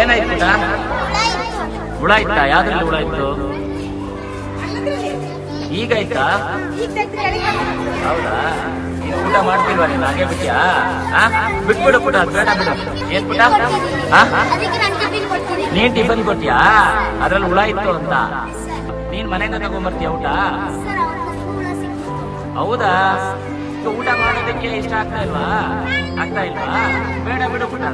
ಏನಾಯ್ತು ಹುಳ ಇತ್ತಾ? ಯಾವ್ದ್ರಲ್ಲಿ ಹುಳ ಇತ್ತು? ಈಗ ಆಯ್ತಾ ಹೌದಾ? ನೀನು ಊಟ ಮಾಡ್ತಿಲ್ವಾ ನೀನು? ಹಾಗೆ ಬಿಟ್ಟಿಯಾ? ಬಿಟ್ಬಿಡು ಪುಟ ಬೇಡ ಬಿಡು. ಏನ್ ಪುಟ? ನಾನು ಟಿಫಿನ್ ಕೊಟ್ಟಿಯಾ? ಅದ್ರಲ್ಲಿ ಹುಳ ಇತ್ತು ಅಂತ. ನೀನ್ ಮನೆಯಿಂದ ತಗೊಂಬರ್ತೀಯ ಊಟ? ಹೌದಾ? ಊಟ ಮಾಡೋದಕ್ಕೆ ಇಷ್ಟ ಆಗ್ತಾ ಇಲ್ವಾ? ಆಗ್ತಾ ಇಲ್ವಾ? ಬೇಡ ಬಿಡು ಪುಟ.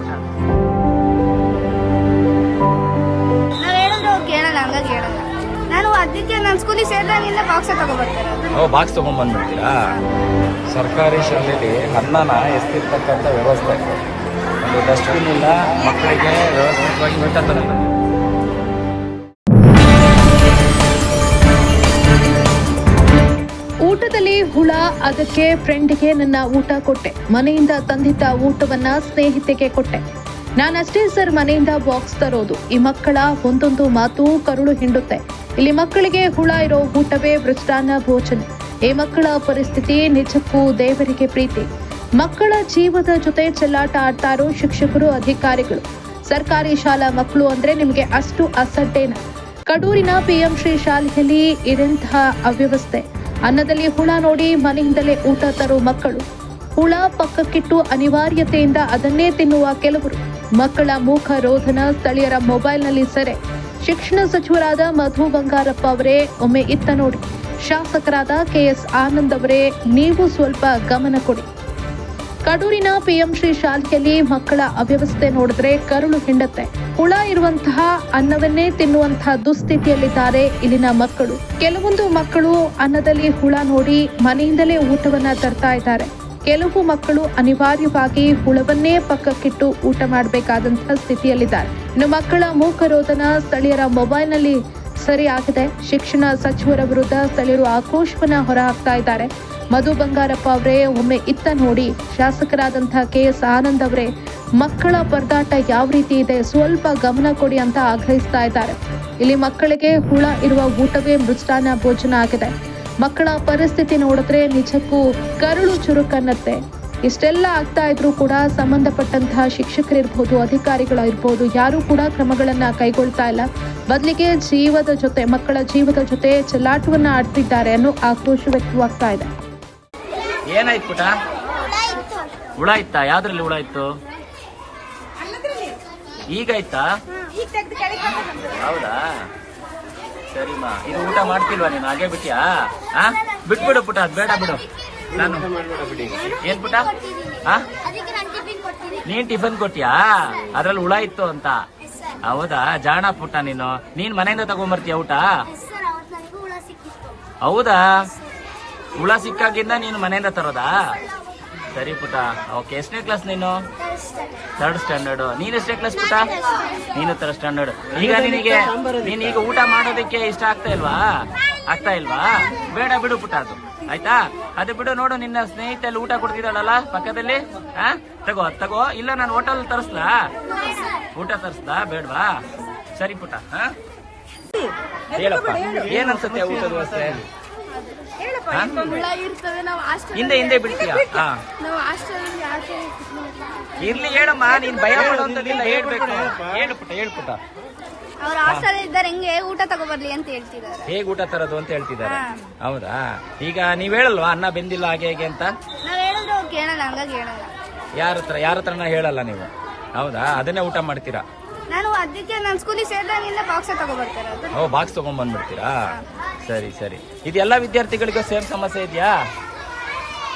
ಕೇಳಲ್ಲ ಹಂಗಾಗಿ ಹೇಳಲ್ಲ ನಾನು ಅದಕ್ಕೆ ನನ್ನ ಸ್ಕೂಲಿಗೆ ಸೇರಿದಾಗಿಂದ ಬಾಕ್ಸ್ ತಗೊಬರ್ತಾರೆ ಓ ಬಾಕ್ಸ್ ತಗೊಂಡ್ಬಂದ್ಬಿಡ್ತೀರಾ? ಸರ್ಕಾರಿ ಶಾಲೆಯಲ್ಲಿ ಅನ್ನನ ಎಸ್ತಿರ್ತಕ್ಕಂಥ ವ್ಯವಸ್ಥೆ. ಒಂದು ಡಸ್ಟ್ಬಿನ್ ಇಲ್ಲ ಮಕ್ಕಳಿಗೆ ವ್ಯವಸ್ಥಿತವಾಗಿ ಊಟ ಊಟದಲ್ಲಿ ಹುಳ ಅದಕ್ಕೆ ಫ್ರೆಂಡ್ಗೆ ನನ್ನ ಊಟ ಕೊಟ್ಟೆ. ಮನೆಯಿಂದ ತಂದಿದ್ದ ಊಟವನ್ನ ಸ್ನೇಹಿತೆಗೆ ಕೊಟ್ಟೆ. ನಾನಷ್ಟೇ ಸರ್ ಮನೆಯಿಂದ ಬಾಕ್ಸ್ ತರೋದು. ಈ ಮಕ್ಕಳ ಒಂದೊಂದು ಮಾತು ಕರುಳು ಹಿಂಡುತ್ತೆ. ಇಲ್ಲಿ ಮಕ್ಕಳಿಗೆ ಹುಳ ಇರೋ ಊಟವೇ ಮೃಷ್ಟಾನ್ನ ಭೋಜನ. ಈ ಮಕ್ಕಳ ಪರಿಸ್ಥಿತಿ ನಿಜಕ್ಕೂ ದೇವರಿಗೆ ಪ್ರೀತಿ. ಮಕ್ಕಳ ಜೀವದ ಜೊತೆ ಚೆಲ್ಲಾಟ ಆಡ್ತಾರೋ ಶಿಕ್ಷಕರು, ಅಧಿಕಾರಿಗಳು. ಸರ್ಕಾರಿ ಶಾಲಾ ಮಕ್ಕಳು ಅಂದ್ರೆ ನಿಮಗೆ ಅಷ್ಟು ಅಸಡ್ಡೇನ. ಕಡೂರಿನ ಪಿಎಂ ಶ್ರೀ ಶಾಲೆಯಲ್ಲಿ ಇದಂತಹ ಅವ್ಯವಸ್ಥೆ. ಅನ್ನದಲ್ಲಿ ಹುಳ ನೋಡಿ ಮನೆಯಿಂದಲೇ ಊಟ ತರೋ ಮಕ್ಕಳು. ಹುಳ ಪಕ್ಕಕ್ಕಿಟ್ಟು ಅನಿವಾರ್ಯತೆಯಿಂದ ಅದನ್ನೇ ತಿನ್ನುವ ಕೆಲವರು. ಮಕ್ಕಳ ಮೂಕ ರೋಧನ ಸ್ಥಳೀಯರ ಮೊಬೈಲ್ನಲ್ಲಿ ಸೆರೆ. ಶಿಕ್ಷಣ ಸಚಿವರಾದ ಮಧು ಬಂಗಾರಪ್ಪ ಅವರೇ, ಒಮ್ಮೆ ಇತ್ತ ನೋಡಿ. ಶಾಸಕರಾದ ಕೆಎಸ್ ಆನಂದ್ ಅವರೇ, ನೀವು ಸ್ವಲ್ಪ ಗಮನ ಕೊಡಿ. ಕಡೂರಿನ ಪಿಎಂ ಶ್ರೀ ಶಾಲೆಯಲ್ಲಿ ಮಕ್ಕಳ ಅವ್ಯವಸ್ಥೆ ನೋಡಿದ್ರೆ ಕರುಳು ಹಿಂಡತ್ತೆ. ಹುಳ ಇರುವಂತಹ ಅನ್ನವನ್ನೇ ತಿನ್ನುವಂತಹ ದುಸ್ಥಿತಿಯಲ್ಲಿದ್ದಾರೆ ಇಲ್ಲಿನ ಮಕ್ಕಳು. ಕೆಲವೊಂದು ಮಕ್ಕಳು ಅನ್ನದಲ್ಲಿ ಹುಳ ನೋಡಿ ಮನೆಯಿಂದಲೇ ಊಟವನ್ನ ತರ್ತಾ ಇದ್ದಾರೆ. ಕೆಲವು ಮಕ್ಕಳು ಅನಿವಾರ್ಯವಾಗಿ ಹುಳವನ್ನೇ ಪಕ್ಕಕ್ಕಿಟ್ಟು ಊಟ ಮಾಡಬೇಕಾದಂತಹ ಸ್ಥಿತಿಯಲ್ಲಿದ್ದಾರೆ. ಇನ್ನು ಮಕ್ಕಳ ಮೂಕರೋಧನ ಸ್ಥಳೀಯರ ಮೊಬೈಲ್ನಲ್ಲಿ ಸರಿಯಾಗಿದೆ. ಶಿಕ್ಷಣ ಸಚಿವರ ವಿರುದ್ಧ ಸ್ಥಳೀಯರು ಆಕ್ರೋಶವನ್ನ ಹೊರಹಾಕ್ತಾ ಇದ್ದಾರೆ. ಮಧು ಬಂಗಾರಪ್ಪ ಅವರೇ ಒಮ್ಮೆ ಇತ್ತ ನೋಡಿ ಶಾಸಕರಾದಂತಹ ಕೆ ಎಸ್ ಆನಂದ್ ಅವರೇ, ಮಕ್ಕಳ ಪರದಾಟ ಯಾವ ರೀತಿ ಇದೆ? ಸ್ವಲ್ಪ ಗಮನ ಕೊಡಿ ಅಂತ ಆಗ್ರಹಿಸ್ತಾ ಇದ್ದಾರೆ. ಇಲ್ಲಿ ಮಕ್ಕಳಿಗೆ ಹುಳ ಇರುವ ಊಟವೇ ಮೃಷ್ಟಾನ ಭೋಜನ ಆಗಿದೆ. ಮಕ್ಕಳ ಪರಿಸ್ಥಿತಿ ನೋಡಿದ್ರೆ ನಿಜಕ್ಕೂ ಕರುಳು ಚುರುಕನ್ನತ್ತೆ. ಇಷ್ಟೆಲ್ಲ ಆಗ್ತಾ ಇದ್ರೂ ಕೂಡ ಸಂಬಂಧಪಟ್ಟಂತಹ ಶಿಕ್ಷಕರಿರ್ಬೋದು ಅಧಿಕಾರಿಗಳಿರ್ಬೋದು ಯಾರೂ ಕೂಡ ಕ್ರಮಗಳನ್ನ ಕೈಗೊಳ್ತಾ ಇಲ್ಲ. ಬದಲಿಗೆ ಜೀವದ ಜೊತೆ ಮಕ್ಕಳ ಜೀವದ ಜೊತೆ ಚಲಾಟವನ್ನ ಆಡ್ತಿದ್ದಾರೆ ಅನ್ನೋ ಆಕ್ರೋಶ ವ್ಯಕ್ತವಾಗ್ತಾ ಇದೆ. ಏನಾಯ್ತು ಪುಟ? ಹುಳ ಇತ್ತು ಹುಳ ಇತ್ತಾ ಯಾವ್ದ್ರಲ್ಲಿ ಹುಳ ಇತ್ತು ಈಗ ಆಯ್ತಾ ಹೌದಾ? ಸರಿಮಾ, ಇದು ಊಟ ಮಾಡ್ತಿಲ್ವಾ ನೀನು? ಹಾಗೆ ಬಿಟ್ಟಿಯಾ? ಆ? ಬಿಟ್ಬಿಡು ಪುಟ ಅದ್ ಬೇಡ ಬಿಡು. ನಾನು ಏನ್ ಪುಟ ಹಾ ನಾನು ಟಿಫಿನ್ ಕೊಟ್ಟಿಯಾ? ಅದ್ರಲ್ಲಿ ಹುಳ ಇತ್ತು ಅಂತ. ಹೌದಾ? ಜಾಣ ಪುಟ್ಟ ನೀನು. ನೀನ್ ಮನೆಯಿಂದ ತಗೊಂಬರ್ತೀಯ ಊಟ? ಹೌದಾ? ಹುಳ ಸಿಕ್ಕಾಗಿಂದ ನೀನು ಮನೆಯಿಂದ ತರೋದಾ? ಸರಿ ಪುಟ. ಓಕೆ ಎಷ್ಟನೇ ಕ್ಲಾಸ್ ನೀನು? ಥರ್ಡ್ ಸ್ಟ್ಯಾಂಡರ್ಡ್ ನೀನು ಎಷ್ಟನೇ ಕ್ಲಾಸ್ ಪುಟ? ನೀನು ಥರ್ಡ್ ಸ್ಟ್ಯಾಂಡರ್ಡ್ ಈಗ ನಿನಗೆ ನೀನು ಈಗ ಊಟ ಮಾಡೋದಕ್ಕೆ ಇಷ್ಟ ಆಗ್ತಾ ಇಲ್ವಾ? ಆಗ್ತಾ ಇಲ್ವಾ? ಬೇಡ ಬಿಡು ಪುಟ ಅದು. ಆಯ್ತಾ? ಅದು ಬಿಡು ನೋಡು ನಿನ್ನ ಸ್ನೇಹಿತಲ್ಲಿ ಊಟ ಕೊಡ್ತಿದ್ದಾಳಲ್ಲ ಪಕ್ಕದಲ್ಲಿ? ಹಾ ತಗೋ ತಗೋ. ಇಲ್ಲ ನಾನು ಹೋಟೆಲ್ ತರಿಸ್ಲಾ? ಊಟ ತರಿಸ್ಲಾ? ಬೇಡ್ವಾ? ಸರಿ ಪುಟ ಹಾ? ಹೇಳಪ್ಪ. ಏನ್ ಅನ್ಸುತ್ತೆ ಊಟದ ವ್ಯವಸ್ಥೆ? ಹುಳ ಇರ್ತದೆ ನಾವು ಹಾಸ್ಟೆಲ್ ಹಿಂದೆ ಹಿಂದೆ ಬಿಡ್ತೀಯಾ? ಹಾ. ನಾವು ಹಾಸ್ಟೆಲ್ ಯಾಕೆ ಇರ್ಲಿ ಹೇಳಮ್ಮ ನೀನ್ ಭಯ ಪಡುವಂತದಿಲ್ಲ ಹೇಳ್ಬೇಕು. ಹೇಳು. ಪುಟ ಹೇಳು ಪುಟ ಅವ್ರ ಹಾಸ್ಟೆಲ್ ಇದ್ದಾರೆ ಹೆಂಗೆ? ಊಟ ತಗೊಬರ್ಲಿ ಅಂತ ಹೇಳ್ತಿದ್ದಾರೆ. ಹೇಗ್ ಊಟ ತರೋದು ಅಂತ ಹೇಳ್ತಿದ್ದಾರೆ. ಹೌದಾ? ಈಗ ನೀವ್ ಹೇಳಲ್ವಾ ಅನ್ನ ಬೆಂದಿಲ್ಲ ಹಾಗೆ ಹೇಗೆ ಅಂತ? ನಾವ್ ಹೇಳಿದ್ರೆ ಅವ್ರು ಕೇಳಲ್ಲ ಹಂಗಾಗಿ ಹೇಳಲ್ಲ. ಯಾರ ಹತ್ರ ಯಾರ ಹತ್ರನ ಹೇಳಲ್ಲ ನೀವು? ಹೌದಾ? ಅದನ್ನೇ ಊಟ ಮಾಡ್ತೀರಾ? ನಾನು ಅದಕ್ಕೆ ನಾನು ಸ್ಕೂಲಿಗೆ ಸೇರಿದಾಗಿಂದ ಬಾಕ್ಸ್ ತಗೊಬರ್ತಾರೆ ಓ ಬಾಕ್ಸ್ ತಗೊಂಡ್ ಬಂದ್ಬಿಡ್ತೀರಾ ಸರಿ ಸರಿ. ಇದೆಲ್ಲ ವಿದ್ಯಾರ್ಥಿಗಳಿಗೂ ಸೇಮ್ ಸಮಸ್ಯೆ ಇದೆಯಾ?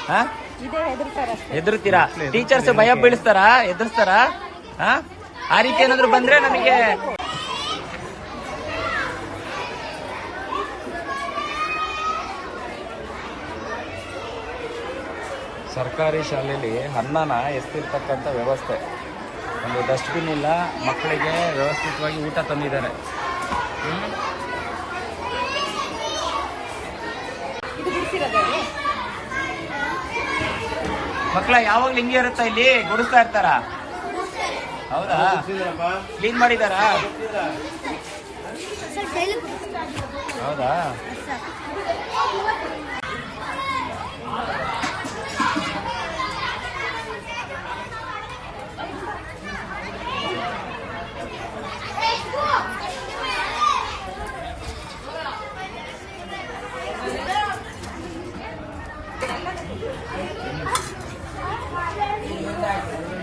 ಹಾ? ಹೆದರ್ತೀರಾ ಟೀಚರ್ಸ್ ಭಯ ಬೀಳಿಸ್ತಾರ? ಎದುರಿಸ್ತಾರಾ ಹಾ? ಆ ರೀತಿ ಏನಾದ್ರು ಬಂದ್ರೆ ನಮಗೆ ಸರ್ಕಾರಿ ಶಾಲೆಯಲ್ಲಿ ಅನ್ನನ ಎಸ್ತಿರ್ತಕ್ಕಂಥ ವ್ಯವಸ್ಥೆ. ಒಂದು ಡಸ್ಟ್ಬಿನ್ ಇಲ್ಲ ಮಕ್ಕಳಿಗೆ ವ್ಯವಸ್ಥಿತವಾಗಿ ಊಟ ತಂದಿದ್ದಾರೆ. ಮಕ್ಕಳ ಯಾವಾಗ್ಲೂ ಹಿಂಗೆ ಇರುತ್ತಾ ಇಲ್ಲಿ? ಗುಡಿಸ್ತಾ ಇರ್ತಾರ? ಹೌದಾ? ಕ್ಲೀನ್ ಮಾಡಿದಾರಾ? ಹೌದಾ? Thank you.